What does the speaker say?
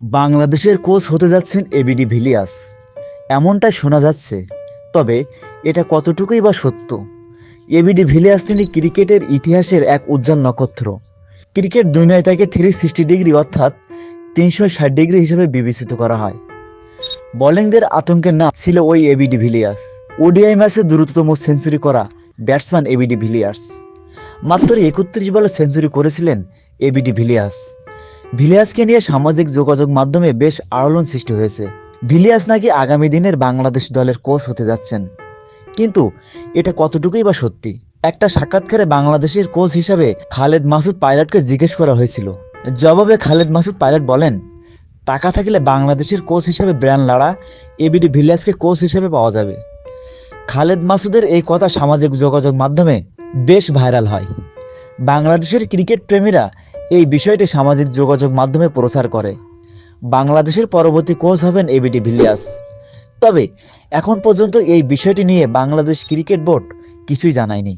বাংলাদেশের কোচ হতে যাচ্ছেন এবিডি ভিলিয়াস। এমনটাই শোনা যাচ্ছে, তবে এটা কতটুকুই বা সত্য? এবিডি ভিলিয়াস তিনি ক্রিকেটের ইতিহাসের এক উজ্জ্বল নক্ষত্র। ক্রিকেট দুনিয়ায় তাকে থ্রি সিক্সটি ডিগ্রি অর্থাৎ তিনশো ষাট ডিগ্রি হিসেবে বিবেচিত করা হয়। বোলিংদের আতঙ্কের নাম ছিল ওই এবিডি ভিলিয়াস। ওডিআই ম্যাচে দ্রুততম সেঞ্চুরি করা ব্যাটসম্যান এবিডি ভিলিয়ার্স মাত্র একত্রিশ বলে সেঞ্চুরি করেছিলেন এবিডি ভিলিয়াস। ভিলিয়াসকে নিয়ে সামাজিক যোগাযোগ মাধ্যমে বেশ আলোড়ন সৃষ্টি হয়েছে। ভিলিয়াস নাকি আগামী দিনের বাংলাদেশ দলের কোচ হতে যাচ্ছেন। কিন্তু এটা কতটুকুই বা সত্যি? একটা সাক্ষাৎকারে বাংলাদেশের কোচ হিসাবে খালেদ মাসুদ পাইলটকে জিজ্ঞেস করা হয়েছিল। জবাবে খালেদ মাসুদ পাইলট বলেন, টাকা থাকলে বাংলাদেশের কোচ হিসেবে ব্র্যান্ড লাড়া এবিডি ভিলিয়াসকে কোচ হিসেবে পাওয়া যাবে। খালেদ মাসুদের এই কথা সামাজিক যোগাযোগ মাধ্যমে বেশ ভাইরাল হয়। বাংলাদেশের ক্রিকেট প্রেমীরা এই বিষয়টি সামাজিক যোগাযোগ মাধ্যমে প্রচার করে। বাংলাদেশের পরবর্তী কোচ হবেন এবিটি ভিলিয়াস। তবে, এখন পর্যন্ত এই বিষয়টি নিয়ে বাংলাদেশ ক্রিকেট বোর্ড কিছুই জানায়নি।